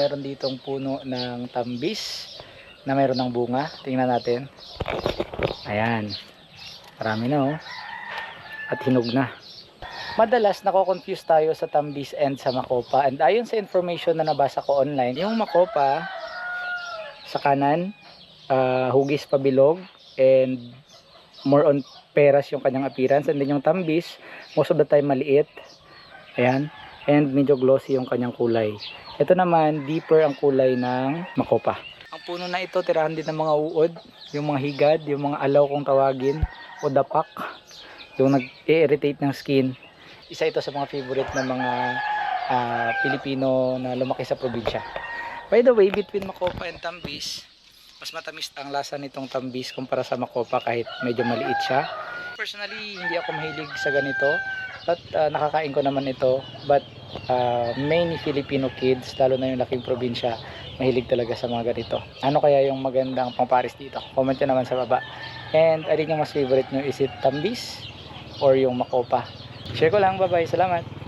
Meron ditong puno ng tambis na meron ng bunga. Tingnan natin. Ayan. Marami na oh. At hinog na. Madalas nako-confuse tayo sa tambis and sa makopa. And ayon sa information na nabasa ko online, yung makopa sa kanan, ah, hugis pabilog and more on peras yung kanyang appearance. And then yung tambis, most of the time maliit. Ayan. And medyo glossy yung kanyang kulay. Ito naman, deeper ang kulay ng makopa. Ang puno na ito, tirahan din ng mga uod, yung mga higad, yung mga alaw kung tawagin, o dapak, yung nag-irritate ng skin. Isa ito sa mga favorite ng mga ah, Pilipino na lumaki sa probinsya. By the way, between makopa and tambis, mas matamis ang lasa nitong tambis kumpara sa makopa kahit medyo maliit siya. Personally, hindi ako mahilig sa ganito. But ah, nakakain ko naman ito. But ah, many Filipino kids, lalo na yung laking probinsya, mahilig talaga sa mga ganito. Ano kaya yung magandang pangparis dito? Comment nyo naman sa baba. And alin yung mas favorite nyo? Is it tambis or yung makopa? Share ko lang. Bye-bye. Salamat.